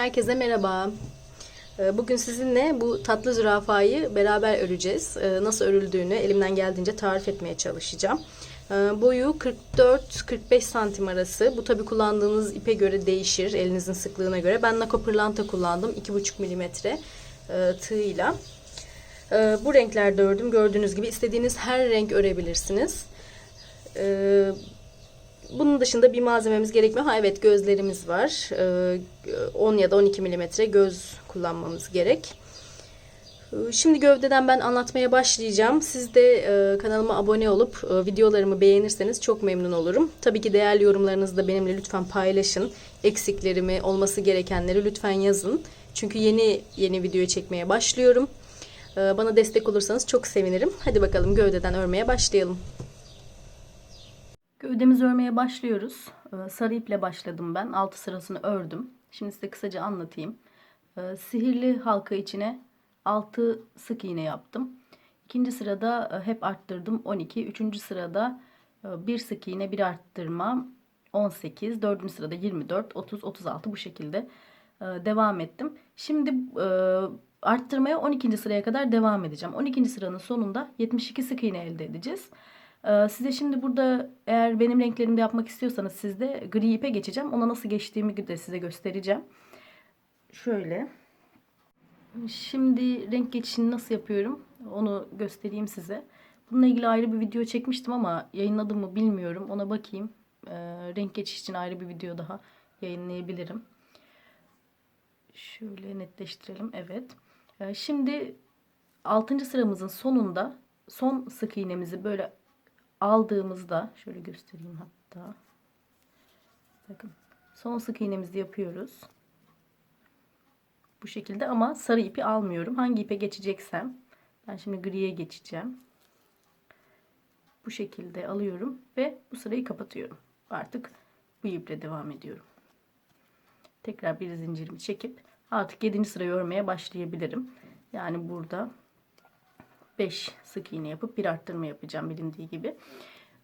Herkese merhaba. Ee, Bugün sizinle bu tatlı zürafayı beraber öreceğiz. Ee, Nasıl örüldüğünü elimden geldiğince tarif etmeye çalışacağım. Ee, Boyu 44-45 santim arası. Bu tabi kullandığınız ipe göre değişir. Elinizin sıklığına göre. Ben Nako pırlanta kullandım. 2,5 milimetre e, tığıyla. Bu renklerde ördüm. Gördüğünüz gibi istediğiniz her renk örebilirsiniz. Ee, bunun dışında bir malzememiz gerekmiyor. Ha evet gözlerimiz var. Ee, 10 ya da 12 milimetre göz kullanmamız gerek. Ee, Şimdi gövdeden ben anlatmaya başlayacağım. Siz de e, kanalıma abone olup e, videolarımı beğenirseniz çok memnun olurum. Tabii ki değerli yorumlarınızı da benimle lütfen paylaşın. Eksiklerimi, olması gerekenleri lütfen yazın. Çünkü yeni yeni video çekmeye başlıyorum. Ee, Bana destek olursanız çok sevinirim. Hadi bakalım gövdeden örmeye başlayalım. Gövdemizi örmeye başlıyoruz. Ee, Sarı iple başladım ben. 6 sırasını ördüm. Şimdi size kısaca anlatayım. Ee, Sihirli halka içine 6 sık iğne yaptım. İkinci sırada e, hep arttırdım 12. Üçüncü sırada e, bir sık iğne bir arttırma 18. Dördüncü sırada 24, 30, 36 bu şekilde e, devam ettim. Şimdi arttırmaya 12. sıraya kadar devam edeceğim. 12. sıranın sonunda 72 sık iğne elde edeceğiz. Ee, Size şimdi burada eğer benim renklerimde yapmak istiyorsanız sizde gri ipe geçeceğim. Ona nasıl geçtiğimi de size göstereceğim. Şöyle. Şimdi renk geçişini nasıl yapıyorum onu göstereyim size. Bununla ilgili ayrı bir video çekmiştim ama yayınladım mı bilmiyorum. Ona bakayım. Ee, renk geçiş için ayrı bir video daha yayınlayabilirim. Şöyle netleştirelim. Evet. Ee, şimdi 6. sıramızın sonunda son sık iğnemizi böyle aldığımızda şöyle göstereyim hatta. Bakın. Son sık iğnemizi yapıyoruz. Bu şekilde ama sarı ipi almıyorum. Hangi ipe geçeceksem ben şimdi griye geçeceğim. Bu şekilde alıyorum ve bu sırayı kapatıyorum. Artık bu iple devam ediyorum. Tekrar bir zincirimi çekip artık 7. sırayı örmeye başlayabilirim. Yani burada 5 sık iğne yapıp bir arttırma yapacağım bilindiği gibi.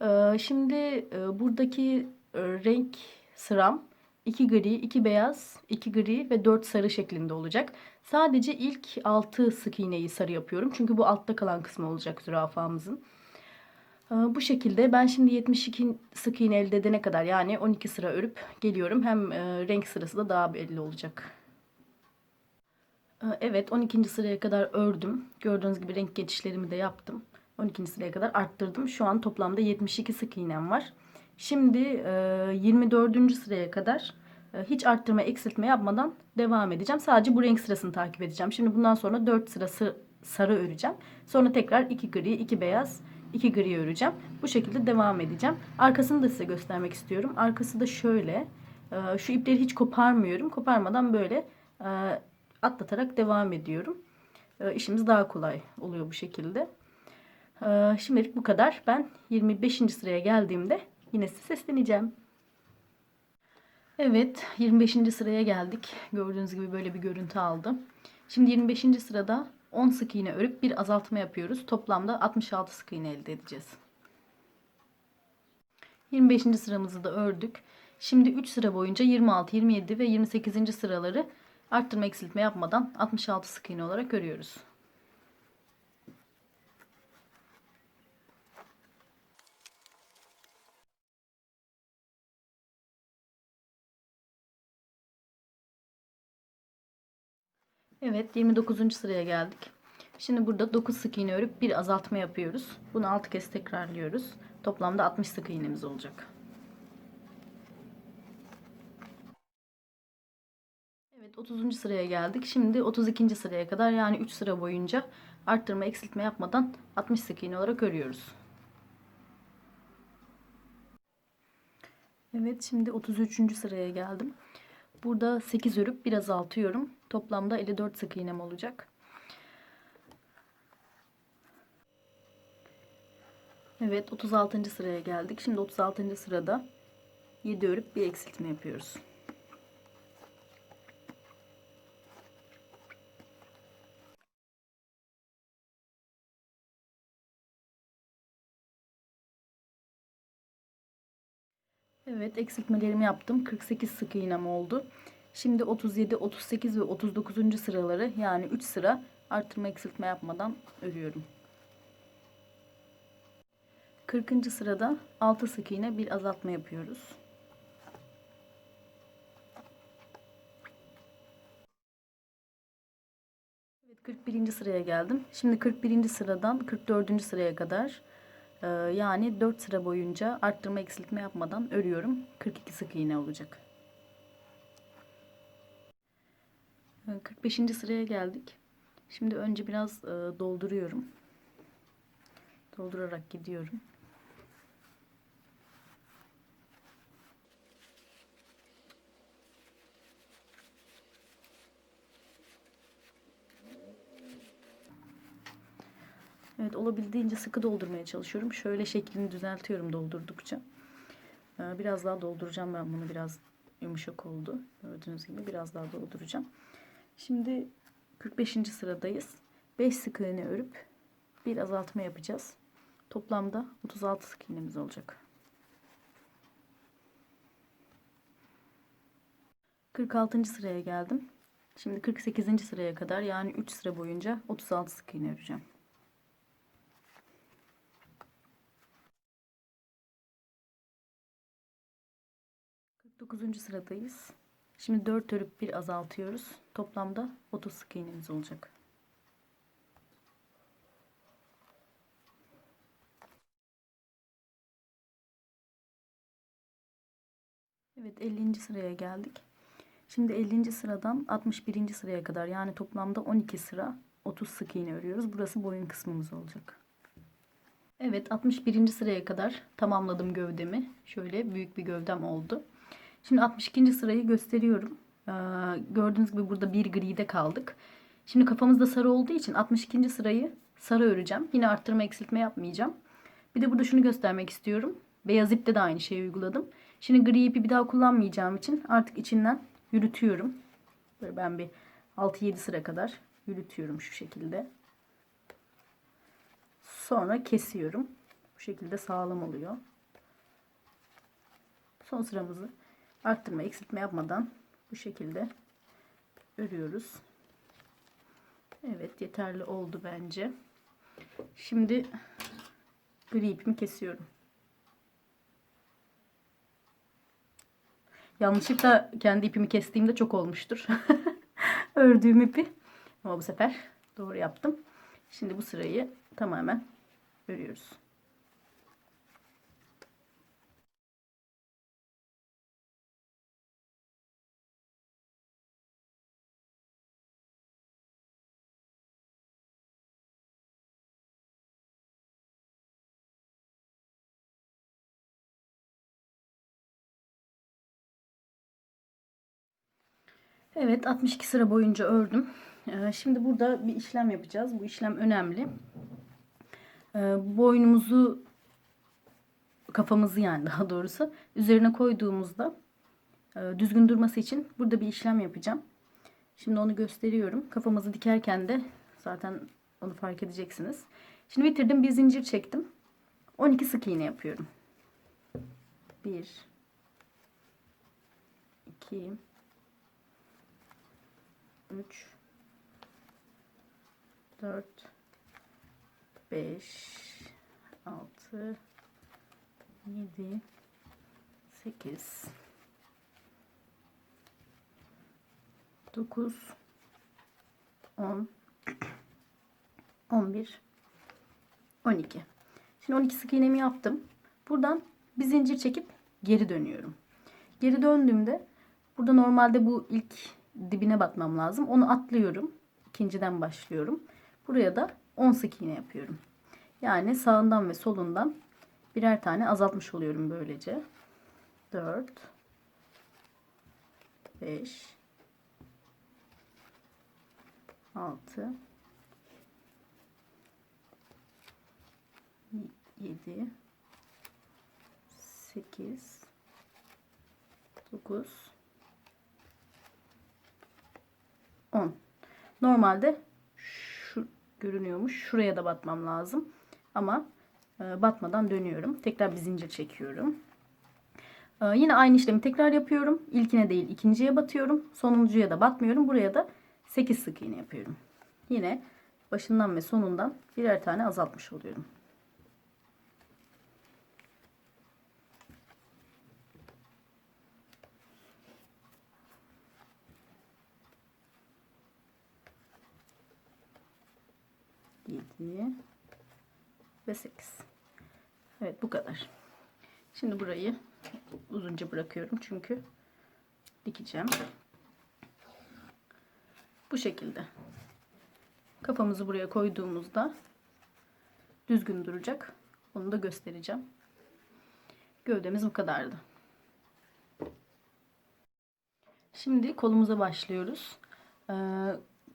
Ee, Şimdi e, buradaki e, renk sıram 2 gri, 2 beyaz, 2 gri ve 4 sarı şeklinde olacak. Sadece ilk 6 sık iğneyi sarı yapıyorum. Çünkü bu altta kalan kısmı olacak zürafamızın. Ee, Bu şekilde ben şimdi 72 sık iğne elde edene kadar yani 12 sıra örüp geliyorum. Hem e, renk sırası da daha belli olacak. Ee, Evet 12. sıraya kadar ördüm. Gördüğünüz gibi renk geçişlerimi de yaptım. 12. sıraya kadar arttırdım. Şu an toplamda 72 sık iğnem var. Şimdi e, 24. sıraya kadar e, hiç arttırma eksiltme yapmadan devam edeceğim. Sadece bu renk sırasını takip edeceğim. Şimdi bundan sonra 4 sırası sarı öreceğim. Sonra tekrar 2 gri, 2 beyaz, 2 gri öreceğim. Bu şekilde devam edeceğim. Arkasını da size göstermek istiyorum. Arkası da şöyle. E, Şu ipleri hiç koparmıyorum. Koparmadan böyle e, atlatarak devam ediyorum. E, işimiz daha kolay oluyor bu şekilde. E, şimdilik bu kadar. Ben 25. sıraya geldiğimde yine size sesleneceğim. Evet 25. sıraya geldik. Gördüğünüz gibi böyle bir görüntü aldı. Şimdi 25. sırada 10 sık iğne örüp bir azaltma yapıyoruz. Toplamda 66 sık iğne elde edeceğiz. 25. sıramızı da ördük. Şimdi 3 sıra boyunca 26, 27 ve 28. sıraları arttırma eksiltme yapmadan 66 sık iğne olarak örüyoruz. Evet 29. sıraya geldik. Şimdi burada 9 sık iğne örüp bir azaltma yapıyoruz. Bunu 6 kez tekrarlıyoruz. Toplamda 60 sık iğnemiz olacak. Evet 30. sıraya geldik. Şimdi 32. sıraya kadar yani 3 sıra boyunca arttırma eksiltme yapmadan 60 sık iğne olarak örüyoruz. Evet şimdi 33. sıraya geldim. Burada 8 örüp bir azaltıyorum. Toplamda 54 sık iğnem olacak. Evet 36. sıraya geldik. Şimdi 36. sırada 7 örüp bir eksiltme yapıyoruz. Evet eksiltmelerimi yaptım. 48 sık iğnem oldu. Şimdi 37, 38 ve 39. sıraları yani 3 sıra arttırma eksiltme yapmadan örüyorum. 40. sırada 6 sık iğne bir azaltma yapıyoruz. Evet 41. sıraya geldim. Şimdi 41. sıradan 44. sıraya kadar e, yani 4 sıra boyunca arttırma eksiltme yapmadan örüyorum. 42 sık iğne olacak. E, 45. sıraya geldik. Şimdi önce biraz e, dolduruyorum. Doldurarak gidiyorum. Evet olabildiğince sıkı doldurmaya çalışıyorum. Şöyle şeklini düzeltiyorum doldurdukça. Ee, Biraz daha dolduracağım ben bunu. Biraz yumuşak oldu. Gördüğünüz gibi biraz daha dolduracağım. Şimdi 45. sıradayız. 5 sık iğne örüp bir azaltma yapacağız. Toplamda 36 sık iğnemiz olacak. 46. sıraya geldim. Şimdi 48. sıraya kadar yani 3 sıra boyunca 36 sık iğne öreceğim. 49. sıradayız. Şimdi 4 örüp bir azaltıyoruz. Toplamda 30 sık iğnemiz olacak. Evet 50. sıraya geldik. Şimdi 50. sıradan 61. sıraya kadar yani toplamda 12 sıra 30 sık iğne örüyoruz. Burası boyun kısmımız olacak. Evet 61. sıraya kadar tamamladım gövdemi. Şöyle büyük bir gövdem oldu. Şimdi 62. sırayı gösteriyorum. Ee, gördüğünüz gibi burada bir gride kaldık. Şimdi kafamızda sarı olduğu için 62. sırayı sarı öreceğim. Yine arttırma eksiltme yapmayacağım. Bir de burada şunu göstermek istiyorum. Beyaz ipte de aynı şeyi uyguladım. Şimdi gri ipi bir daha kullanmayacağım için artık içinden yürütüyorum. Böyle ben bir 6-7 sıra kadar yürütüyorum şu şekilde. Sonra kesiyorum. Bu şekilde sağlam oluyor. Son sıramızı arttırma eksiltme yapmadan bu şekilde örüyoruz. Evet yeterli oldu bence. Şimdi gri ipimi kesiyorum. Yanlışlıkla kendi ipimi kestiğimde çok olmuştur. Ördüğüm ipi. Ama bu sefer doğru yaptım. Şimdi bu sırayı tamamen örüyoruz. Evet 62 sıra boyunca ördüm. Ee, Şimdi burada bir işlem yapacağız. Bu işlem önemli. Ee, Boynumuzu kafamızı yani daha doğrusu üzerine koyduğumuzda e, düzgün durması için burada bir işlem yapacağım. Şimdi onu gösteriyorum. Kafamızı dikerken de zaten onu fark edeceksiniz. Şimdi bitirdim. Bir zincir çektim. 12 sık iğne yapıyorum. 1 2 3 4 5 6 7 8 9 10 11 12 Şimdi 12 sık iğnemi yaptım. Buradan bir zincir çekip geri dönüyorum. Geri döndüğümde burada normalde bu ilk dibine batmam lazım. Onu atlıyorum. İkinciden başlıyorum. Buraya da 10 sık iğne yapıyorum. Yani sağından ve solundan birer tane azaltmış oluyorum böylece. 4 5 6 7 8 9 10 normalde şu görünüyormuş şuraya da batmam lazım ama e, batmadan dönüyorum tekrar bir zincir çekiyorum Ee, yine aynı işlemi tekrar yapıyorum. İlkine değil ikinciye batıyorum. Sonuncuya da batmıyorum. Buraya da 8 sık iğne yapıyorum. Yine başından ve sonundan birer tane azaltmış oluyorum. Yedi ve 8. Evet bu kadar. Şimdi burayı uzunca bırakıyorum çünkü dikeceğim. Bu şekilde. Kafamızı buraya koyduğumuzda düzgün duracak. Onu da göstereceğim. Gövdemiz bu kadardı. Şimdi kolumuza başlıyoruz. Ee,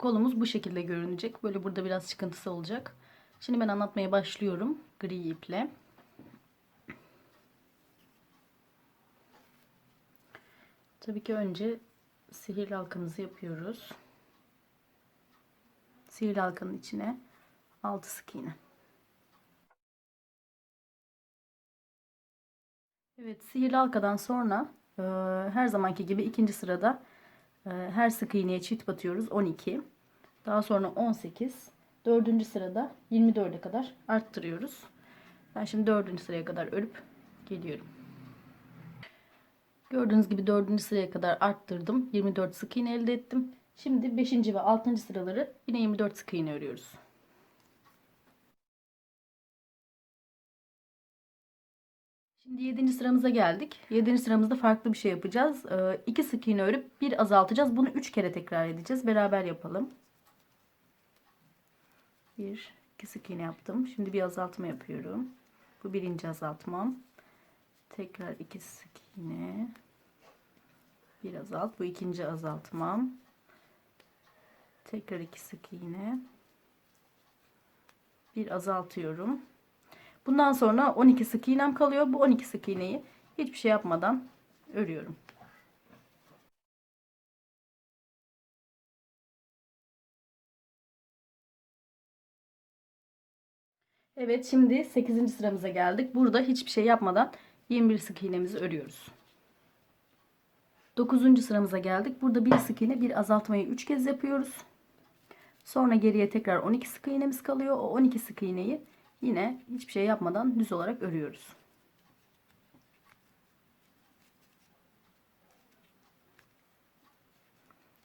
kolumuz bu şekilde görünecek. Böyle burada biraz çıkıntısı olacak. Şimdi ben anlatmaya başlıyorum gri iple. Tabii ki önce sihirli halkamızı yapıyoruz. Sihirli halkanın içine 6 sık iğne. Evet, sihirli halkadan sonra e, her zamanki gibi ikinci sırada e, her sık iğneye çift batıyoruz 12. Daha sonra 18. Dördüncü sırada 24'e kadar arttırıyoruz. Ben şimdi dördüncü sıraya kadar örüp geliyorum. Gördüğünüz gibi dördüncü sıraya kadar arttırdım. 24 sık iğne elde ettim. Şimdi 5. ve 6. sıraları yine 24 sık iğne örüyoruz. Şimdi 7. sıramıza geldik. 7. sıramızda farklı bir şey yapacağız. 2 sık iğne örüp bir azaltacağız. Bunu 3 kere tekrar edeceğiz. Beraber yapalım. 1 2 sık iğne yaptım. Şimdi bir azaltma yapıyorum. Bu birinci azaltmam. Tekrar 2 sık iğne. Bir azalt. Bu ikinci azaltmam. Tekrar 2 sık iğne. Bir azaltıyorum. Bundan sonra 12 sık iğnem kalıyor. Bu 12 sık iğneyi hiçbir şey yapmadan örüyorum. Evet şimdi 8. sıramıza geldik. Burada hiçbir şey yapmadan 21 sık iğnemizi örüyoruz. 9. sıramıza geldik. Burada bir sık iğne bir azaltmayı 3 kez yapıyoruz. Sonra geriye tekrar 12 sık iğnemiz kalıyor. O 12 sık iğneyi yine hiçbir şey yapmadan düz olarak örüyoruz.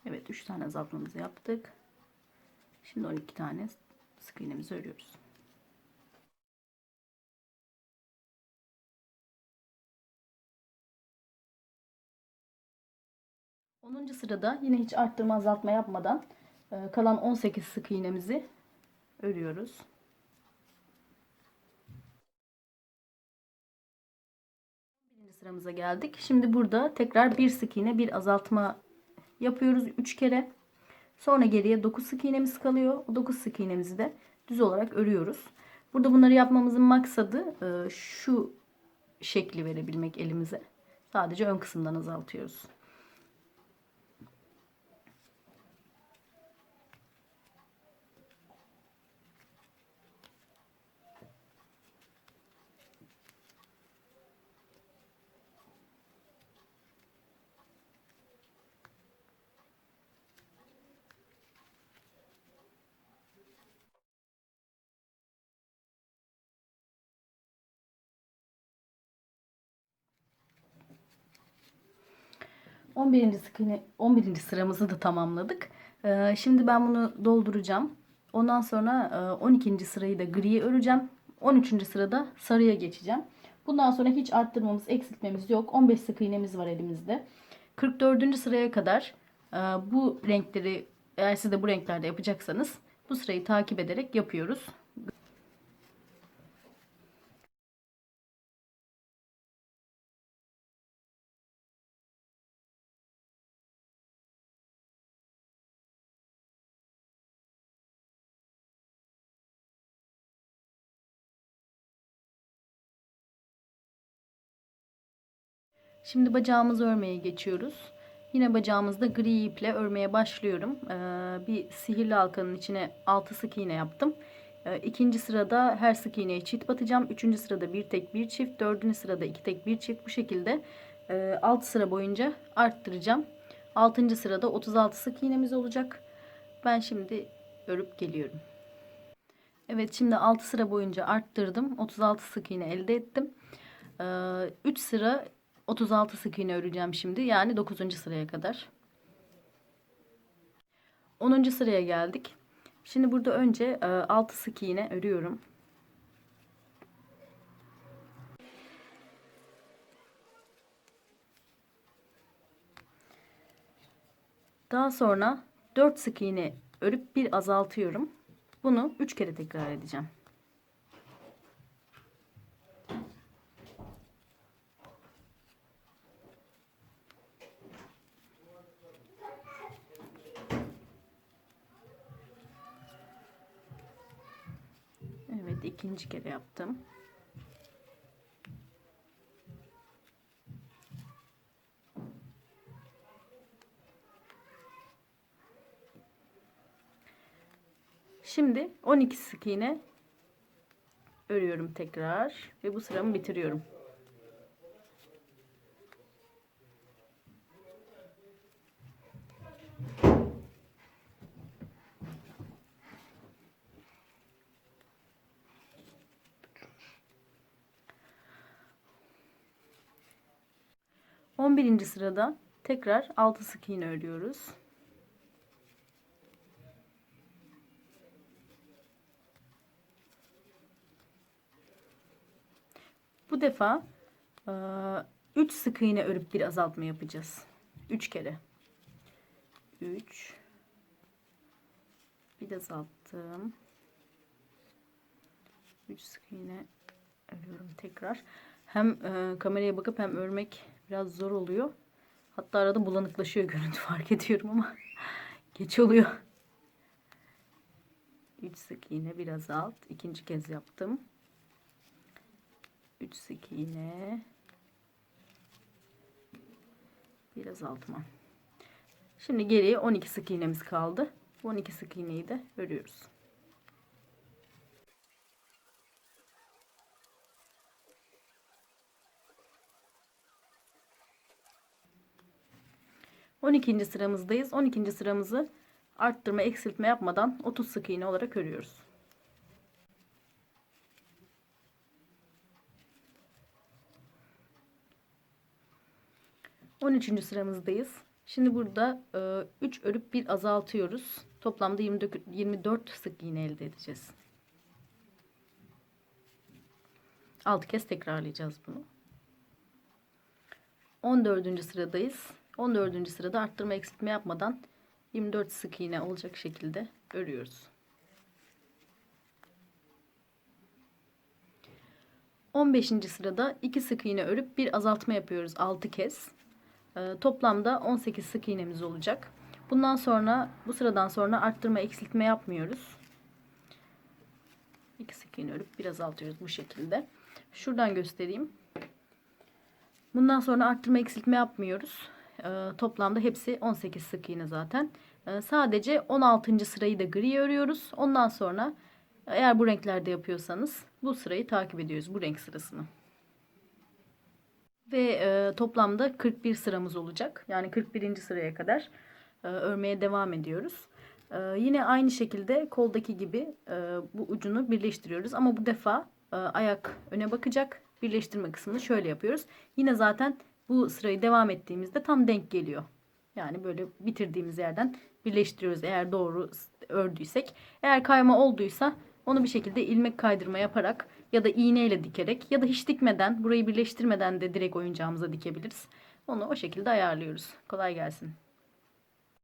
Evet 3 tane azaltmamızı yaptık. Şimdi 12 tane sık iğnemizi örüyoruz. 10. sırada yine hiç arttırma azaltma yapmadan e, kalan 18 sık iğnemizi örüyoruz. Birinci sıramıza geldik. Şimdi burada tekrar bir sık iğne bir azaltma yapıyoruz 3 kere. Sonra geriye 9 sık iğnemiz kalıyor. O 9 sık iğnemizi de düz olarak örüyoruz. Burada bunları yapmamızın maksadı e, şu şekli verebilmek elimize. Sadece ön kısımdan azaltıyoruz. 11. sıkını 11. sıramızı da tamamladık. Ee, şimdi ben bunu dolduracağım. Ondan sonra 12. E, sırayı da griye öreceğim. 13. sırada sarıya geçeceğim. Bundan sonra hiç arttırmamız, eksiltmemiz yok. 15 sık iğnemiz var elimizde. 44. sıraya kadar e, bu renkleri eğer siz de bu renklerde yapacaksanız bu sırayı takip ederek yapıyoruz. Şimdi bacağımızı örmeye geçiyoruz. Yine bacağımızda gri iple örmeye başlıyorum. Ee, bir sihirli halkanın içine 6 sık iğne yaptım. Ee, ikinci sırada her sık iğneye çift batacağım. Üçüncü sırada bir tek bir çift. Dördüncü sırada iki tek bir çift. Bu şekilde 6 sıra boyunca arttıracağım. 6. sırada 36 sık iğnemiz olacak. Ben şimdi örüp geliyorum. Evet şimdi 6 sıra boyunca arttırdım. 36 sık iğne elde ettim. 3 sıra 36 sık iğne öreceğim şimdi. Yani 9. sıraya kadar. 10. sıraya geldik. Şimdi burada önce 6 sık iğne örüyorum. Daha sonra 4 sık iğne örüp bir azaltıyorum. Bunu 3 kere tekrar edeceğim. Evet ikinci kere yaptım. Şimdi 12 sık iğne örüyorum tekrar ve bu sıramı bitiriyorum. On birinci sırada tekrar 6 sık iğne örüyoruz. Bu defa 3 sık iğne örüp bir azaltma yapacağız. 3 kere. 3 bir azalttım. 3 sık iğne örüyorum tekrar. Hem e, kameraya bakıp hem örmek biraz zor oluyor. Hatta arada bulanıklaşıyor görüntü fark ediyorum ama geç oluyor. 3 sık iğne bir azalt. ikinci kez yaptım. 3 sık iğne bir azaltma. Şimdi geriye 12 sık iğnemiz kaldı. Bu 12 sık iğneyi de örüyoruz. On ikinci sıramızdayız. 12. sıramızı arttırma eksiltme yapmadan 30 sık iğne olarak örüyoruz. 13. sıramızdayız. Şimdi burada 3 e, örüp bir azaltıyoruz. Toplamda 24, 24 sık iğne elde edeceğiz. 6 kez tekrarlayacağız bunu. 14. sıradayız. 14. sırada arttırma eksiltme yapmadan 24 sık iğne olacak şekilde örüyoruz. 15. sırada 2 sık iğne örüp bir azaltma yapıyoruz 6 kez. Ee, toplamda 18 sık iğnemiz olacak. Bundan sonra bu sıradan sonra arttırma eksiltme yapmıyoruz. 2 sık iğne örüp biraz azaltıyoruz bu şekilde. Şuradan göstereyim. Bundan sonra arttırma eksiltme yapmıyoruz. Ee, toplamda hepsi 18 sık iğne zaten. Ee, sadece 16. sırayı da gri örüyoruz. Ondan sonra eğer bu renklerde yapıyorsanız bu sırayı takip ediyoruz. Bu renk sırasını. Ve e, toplamda 41 sıramız olacak. Yani 41. sıraya kadar e, örmeye devam ediyoruz. E, yine aynı şekilde koldaki gibi e, bu ucunu birleştiriyoruz. Ama bu defa e, ayak öne bakacak. Birleştirme kısmını şöyle yapıyoruz. Yine zaten bu sırayı devam ettiğimizde tam denk geliyor. Yani böyle bitirdiğimiz yerden birleştiriyoruz eğer doğru ördüysek. Eğer kayma olduysa onu bir şekilde ilmek kaydırma yaparak ya da iğneyle dikerek ya da hiç dikmeden burayı birleştirmeden de direkt oyuncağımıza dikebiliriz. Onu o şekilde ayarlıyoruz. Kolay gelsin.